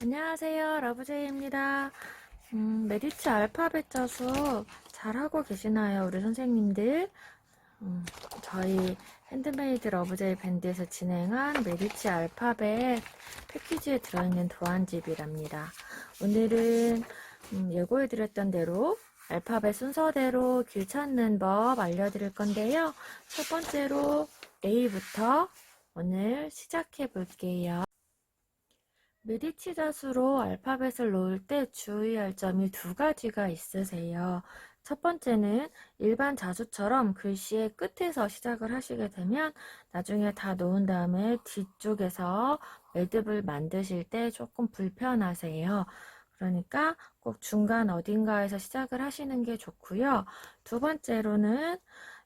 안녕하세요. 러브제이입니다. 음, 메디치 알파벳 자수 잘하고 계시나요? 우리 선생님들? 음, 저희 핸드메이드 러브제이 밴드에서 진행한 메디치 알파벳 패키지에 들어있는 도안집이랍니다. 오늘은 음, 예고해드렸던 대로 알파벳 순서대로 길 찾는 법 알려드릴 건데요. 첫 번째로 A부터 오늘 시작해 볼게요. 메디치 자수로 알파벳을 놓을 때 주의할 점이 두 가지가 있으세요. 첫 번째는 일반 자수처럼 글씨의 끝에서 시작을 하시게 되면 나중에 다 놓은 다음에 뒤쪽에서 매듭을 만드실 때 조금 불편하세요. 그러니까 꼭 중간 어딘가에서 시작을 하시는 게 좋고요. 두 번째로는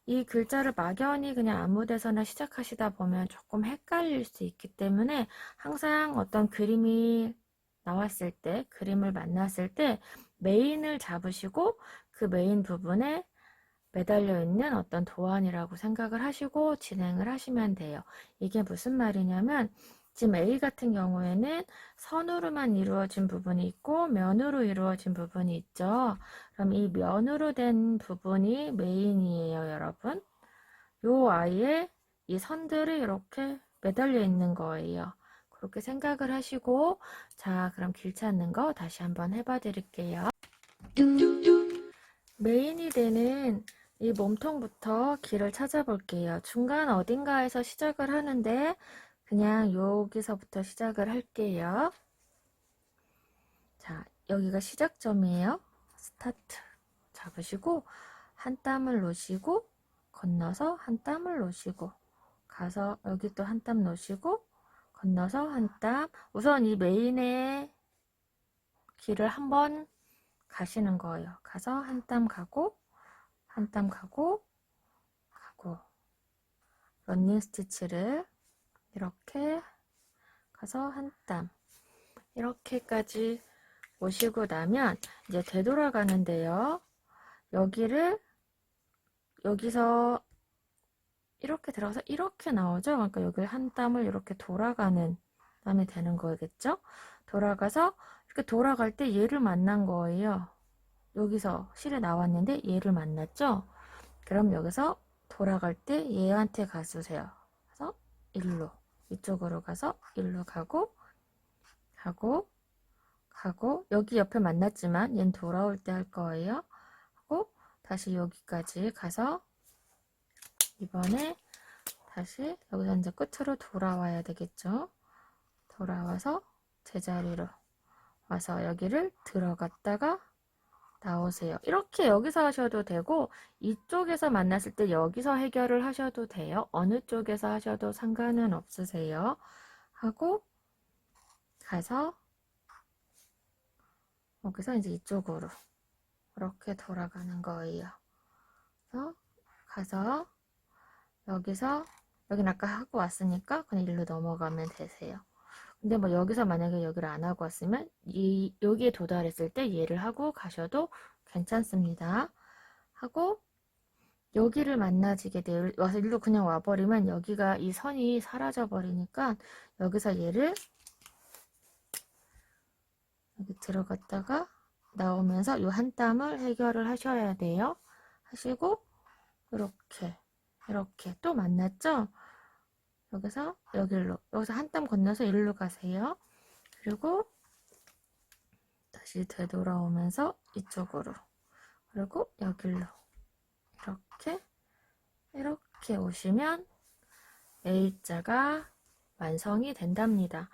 이 글자를 막연히 그냥 아무 데서나 시작하시다 보면 조금 헷갈릴 수 있기 때문에 항상 어떤 그림이 나왔을 때, 그림을 만났을 때 메인을 잡으시고 그 메인 부분에 매달려 있는 어떤 도안이라고 생각을 하시고 진행을 하시면 돼요. 이게 무슨 말이냐면 지금 A 같은 경우에는 선으로만 이루어진 부분이 있고 면으로 이루어진 부분이 있죠. 그럼 이 면으로 된 부분이 메인이에요, 여러분. 요 아이의 이 선들이 이렇게 매달려 있는 거예요. 그렇게 생각을 하시고 자, 그럼 길 찾는 거 다시 한번 해봐 드릴게요. 메인이 되는 이 몸통부터 길을 찾아볼게요. 중간 어딘가에서 시작을 하는데 그냥 여기서부터 시작을 할게요. 자, 여기가 시작점이에요. 스타트 잡으시고 한 땀을 놓으시고 건너서 한 땀을 놓으시고 가서 여기 또 한 땀 놓으시고 건너서 한 땀. 우선 이 메인의 길을 한번 가시는 거예요. 가서 한 땀 가고 한 땀 가고 가고 런닝 스티치를 이렇게 가서 한 땀 이렇게까지 오시고 나면 이제 되돌아가는데요. 여기를 여기서 이렇게 들어가서 이렇게 나오죠. 그러니까 여기를 한 땀을 이렇게 돌아가는 땀이 되는 거겠죠. 돌아가서 이렇게 돌아갈 때 얘를 만난 거예요. 여기서 실에 나왔는데 얘를 만났죠. 그럼 여기서 돌아갈 때 얘한테 가주세요. 그래서 일로 이쪽으로 가서 일로 가고 가고 가고 여기 옆에 만났지만 얘는 돌아올 때 할 거예요. 하고 다시 여기까지 가서 이번에 다시 여기서 이제 끝으로 돌아와야 되겠죠. 돌아와서 제자리로 와서 여기를 들어갔다가 나오세요. 이렇게 여기서 하셔도 되고 이쪽에서 만났을 때 여기서 해결을 하셔도 돼요. 어느 쪽에서 하셔도 상관은 없으세요. 하고 가서 여기서 이제 이쪽으로 이렇게 돌아가는 거예요. 그래서 가서 여기서 여긴 아까 하고 왔으니까 그냥 일로 넘어가면 되세요. 근데 뭐 여기서 만약에 여기를 안 하고 왔으면 이 여기에 도달했을 때 얘를 하고 가셔도 괜찮습니다. 하고 여기를 만나지게 돼요. 와서 일로 그냥 와버리면 여기가 이 선이 사라져 버리니까 여기서 얘를 여기 들어갔다가 나오면서 이 한 땀을 해결을 하셔야 돼요. 하시고 이렇게 이렇게 또 만났죠? 여기서 여기로 여기서 한 땀 건너서 일로 가세요. 그리고 다시 되돌아오면서 이쪽으로 그리고 여기로 이렇게 이렇게 오시면 A자가 완성이 된답니다.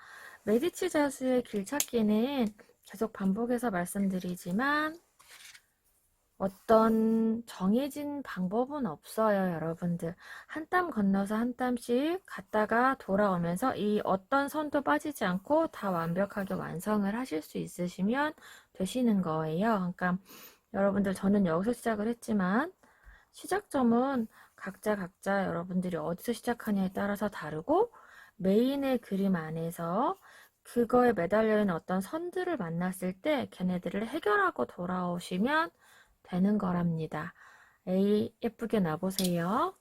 메디치 자수의 길찾기는 계속 반복해서 말씀드리지만 어떤 정해진 방법은 없어요, 여러분들. 한 땀 건너서 한 땀씩 갔다가 돌아오면서 이 어떤 선도 빠지지 않고 다 완벽하게 완성을 하실 수 있으시면 되시는 거예요. 그러니까 여러분들 저는 여기서 시작을 했지만 시작점은 각자 각자 여러분들이 어디서 시작하냐에 따라서 다르고 메인의 그림 안에서 그거에 매달려 있는 어떤 선들을 만났을 때 걔네들을 해결하고 돌아오시면 되는 거랍니다. 에이, 예쁘게 놔보세요.